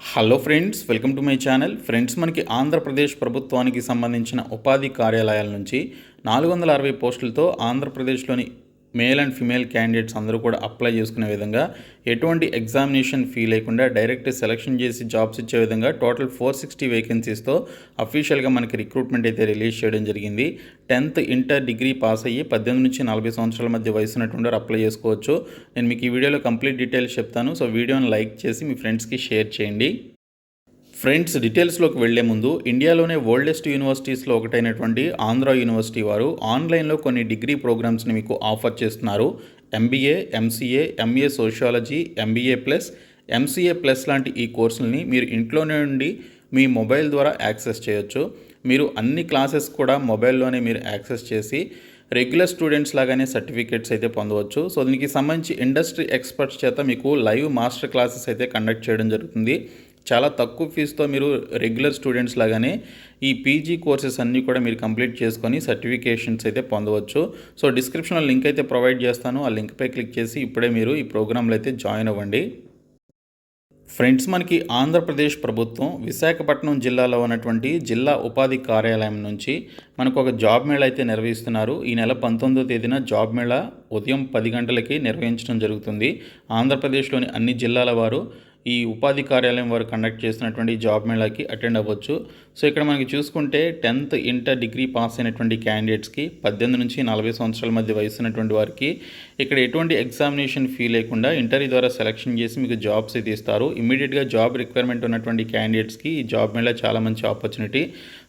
Hello friends welcome to my channel friends మనకి ఆంధ్రప్రదేశ్ ప్రభుత్వానికి సంబంధించిన ఉపాధి కార్యాలయాల నుంచి నాలుగు వందల అరవై పోస్టులతో ఆంధ్రప్రదేశ్లోని మేల్ అండ్ ఫిమేల్ క్యాండిడేట్స్ అందరూ కూడా అప్లై చేసుకునే విధంగా ఎటువంటి ఎగ్జామినేషన్ ఫీ లేకుండా డైరెక్ట్ సెలక్షన్ చేసి జాబ్స్ ఇచ్చే విధంగా టోటల్ ఫోర్ సిక్స్టీ వేకెన్సీస్తో అఫీషియల్గా మనకి రిక్రూట్మెంట్ అయితే రిలీజ్ చేయడం జరిగింది. టెన్త్ ఇంటర్ డిగ్రీ పాస్ అయ్యి పద్దెనిమిది నుంచి నలభై సంవత్సరాల మధ్య వయసు ఉన్నటువంటి వారు అప్లై చేసుకోవచ్చు. నేను మీకు ఈ వీడియోలో కంప్లీట్ డీటెయిల్స్ చెప్తాను. సో వీడియోని లైక్ చేసి మీ ఫ్రెండ్స్కి షేర్ చేయండి. ఫ్రెండ్స్ డీటెయిల్స్లోకి వెళ్ళే ముందు ఇండియాలోనే ఓల్డెస్ట్ యూనివర్సిటీస్లో ఒకటైనటువంటి ఆంధ్ర యూనివర్సిటీ వారు ఆన్లైన్లో కొన్ని డిగ్రీ ప్రోగ్రామ్స్ని మీకు ఆఫర్ చేస్తున్నారు. MBA MCA MA sociology MBA plus MCA plus లాంటి ఈ కోర్సులని మీరు ఇంట్లోనే ఉండి మీ మొబైల్ ద్వారా యాక్సెస్ చేయొచ్చు. మీరు అన్ని క్లాసెస్ కూడా మొబైల్లోనే మీరు యాక్సెస్ చేసి రెగ్యులర్ స్టూడెంట్స్ లాగానే సర్టిఫికేట్స్ అయితే పొందవచ్చు. సో దీనికి సంబంధించి ఇండస్ట్రీ ఎక్స్పర్ట్స్ చేత మీకు లైవ్ మాస్టర్ క్లాసెస్ అయితే కండక్ట్ చేయడం జరుగుతుంది. చాలా తక్కువ ఫీజుతో మీరు రెగ్యులర్ స్టూడెంట్స్ లాగానే ఈ పీజీ కోర్సెస్ అన్నీ కూడా మీరు కంప్లీట్ చేసుకొని సర్టిఫికేషన్స్ అయితే పొందవచ్చు. సో డిస్క్రిప్షన్లో లింక్ అయితే ప్రొవైడ్ చేస్తాను. ఆ లింక్పై క్లిక్ చేసి ఇప్పుడే మీరు ఈ ప్రోగ్రాంలో అయితే జాయిన్ అవ్వండి. ఫ్రెండ్స్ మనకి ఆంధ్రప్రదేశ్ ప్రభుత్వం విశాఖపట్నం జిల్లాలో ఉన్నటువంటి జిల్లా ఉపాధి కార్యాలయం నుంచి మనకు ఒక జాబ్ మేళ అయితే నిర్వహిస్తున్నారు. ఈ నెల పంతొమ్మిదో తేదీన జాబ్ మేళ ఉదయం పది గంటలకి నిర్వహించడం జరుగుతుంది. ఆంధ్రప్రదేశ్లోని అన్ని జిల్లాల వారు ఈ ఉపాధి కార్యాలయం వారు కండక్ట్ చేసినటువంటి జాబ్ మేళాకి అటెండ్ అవ్వచ్చు. సో ఇక్కడ మనకి చూసుకుంటే టెన్త్ ఇంటర్ డిగ్రీ పాస్ అయినటువంటి క్యాండిడేట్స్కి పద్దెనిమిది నుంచి నలభై సంవత్సరాల మధ్య వయసు ఉన్నటువంటి వారికి ఇక్కడ ఎటువంటి ఎగ్జామినేషన్ ఫీ లేకుండా ఇంటర్వ్యూ ద్వారా సెలెక్షన్ చేసి మీకు జాబ్స్ అయితే ఇస్తారు. ఇమీడియట్గా జాబ్ రిక్వైర్మెంట్ ఉన్నటువంటి క్యాండిడేట్స్కి ఈ జాబ్ మేళ చాలా మంచి ఆపర్చునిటీ.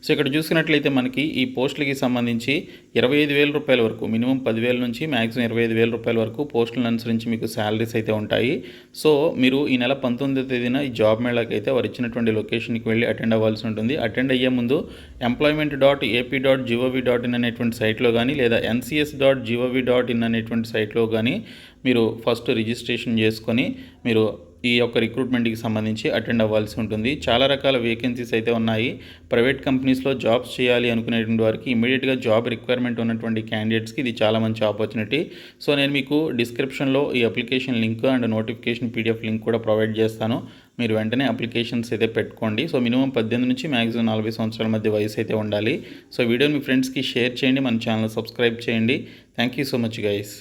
సో ఇక్కడ చూసుకున్నట్లయితే మనకి ఈ పోస్టులకి సంబంధించి ఇరవై ఐదు వేల రూపాయల వరకు మినిమం పదివేల నుంచి మ్యాక్సిమం ఇరవై ఐదు వేల రూపాయల వరకు పోస్టులను అనుసరించి మీకు శాలరీస్ అయితే ఉంటాయి. సో మీరు ఈ నెల పంతొమ్మిది తేదీన ఈ జాబ్ మేళాకి అయితే వారు ఇచ్చినటువంటి లొకేషన్కి వెళ్ళి అటెండ్ అవ్వాల్సి ఉంటుంది. అటెండ్ అయ్యే ముందు employment dot AP dot GOV dot in అనేటువంటి సైట్లో కానీ లేదా NCS dot GOV dot in అనేటువంటి సైట్లో కానీ మీరు ఫస్ట్ రిజిస్ట్రేషన్ చేసుకొని మీరు ఈ యొక్క రిక్రూట్మెంట్కి సంబంధించి అటెండ్ అవ్వాల్సి ఉంటుంది. చాలా రకాల వేకెన్సీస్ అయితే ఉన్నాయి. ప్రైవేట్ కంపెనీస్లో జాబ్స్ చేయాలి అనుకునేటువంటి వారికి ఇమీడియట్గా జాబ్ రిక్వైర్మెంట్ ఉన్నటువంటి క్యాండిడేట్స్కి ఇది చాలా మంచి ఆపర్చునిటీ సో నేను మీకు డిస్క్రిప్షన్లో ఈ application link and notification PDF link కూడా ప్రొవైడ్ చేస్తాను. మీరు వెంటనే అప్లికేషన్స్ అయితే పెట్టుకోండి. సో మినిమం పద్దెనిమిది నుంచి మ్యాక్సిమం నలభై సంవత్సరాల మధ్య వయసు అయితే ఉండాలి. సో వీడియో మీ ఫ్రెండ్స్కి షేర్ చేయండి. మన ఛానల్ సబ్స్క్రైబ్ చేయండి. Thank you so much guys